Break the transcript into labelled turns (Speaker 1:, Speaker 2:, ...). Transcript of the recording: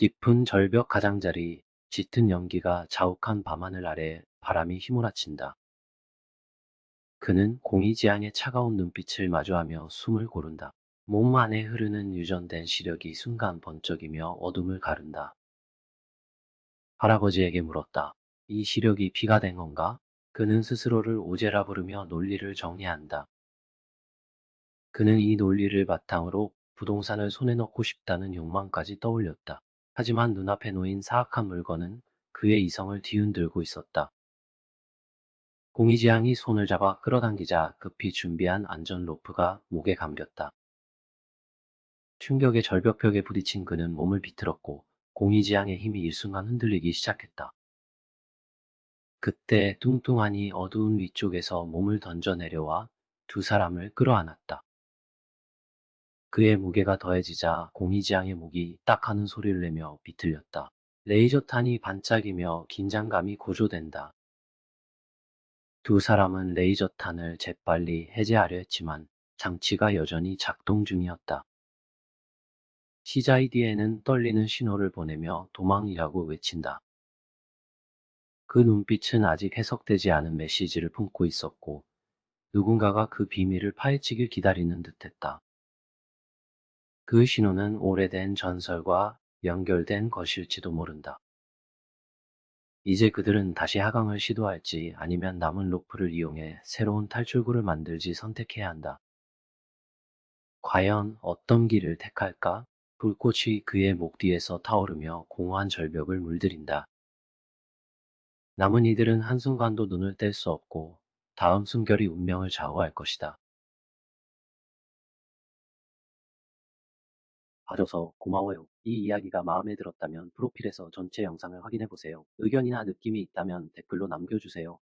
Speaker 1: 깊은 절벽 가장자리, 짙은 연기가 자욱한 밤하늘 아래 바람이 휘몰아친다. 그는 공이지향의 차가운 눈빛을 마주하며 숨을 고른다. 몸 안에 흐르는 유전된 시력이 순간 번쩍이며 어둠을 가른다. 할아버지에게 물었다. 이 시력이 피가 된 건가? 그는 스스로를 오제라 부르며 논리를 정리한다. 그는 이 논리를 바탕으로 부동산을 손에 넣고 싶다는 욕망까지 떠올렸다. 하지만 눈앞에 놓인 사악한 물건은 그의 이성을 뒤흔들고 있었다. 공이지향이 손을 잡아 끌어당기자 급히 준비한 안전 로프가 목에 감겼다. 충격의 절벽벽에 부딪힌 그는 몸을 비틀었고 공이지향의 힘이 일순간 흔들리기 시작했다. 그때 뚱뚱하니 어두운 위쪽에서 몸을 던져 내려와 두 사람을 끌어안았다. 그의 무게가 더해지자 공이지향의 목이 딱 하는 소리를 내며 비틀렸다. 레이저탄이 반짝이며 긴장감이 고조된다. 두 사람은 레이저탄을 재빨리 해제하려 했지만 장치가 여전히 작동 중이었다. 시자이디에는 떨리는 신호를 보내며 도망이라고 외친다. 그 눈빛은 아직 해석되지 않은 메시지를 품고 있었고 누군가가 그 비밀을 파헤치길 기다리는 듯했다. 그 신호는 오래된 전설과 연결된 것일지도 모른다. 이제 그들은 다시 하강을 시도할지 아니면 남은 로프를 이용해 새로운 탈출구를 만들지 선택해야 한다. 과연 어떤 길을 택할까? 불꽃이 그의 목 뒤에서 타오르며 공허한 절벽을 물들인다. 남은 이들은 한순간도 눈을 뗄 수 없고 다음 순결이 운명을 좌우할 것이다. 봐줘서 고마워요. 이 이야기가 마음에 들었다면 프로필에서 전체 영상을 확인해보세요. 의견이나 느낌이 있다면 댓글로 남겨주세요.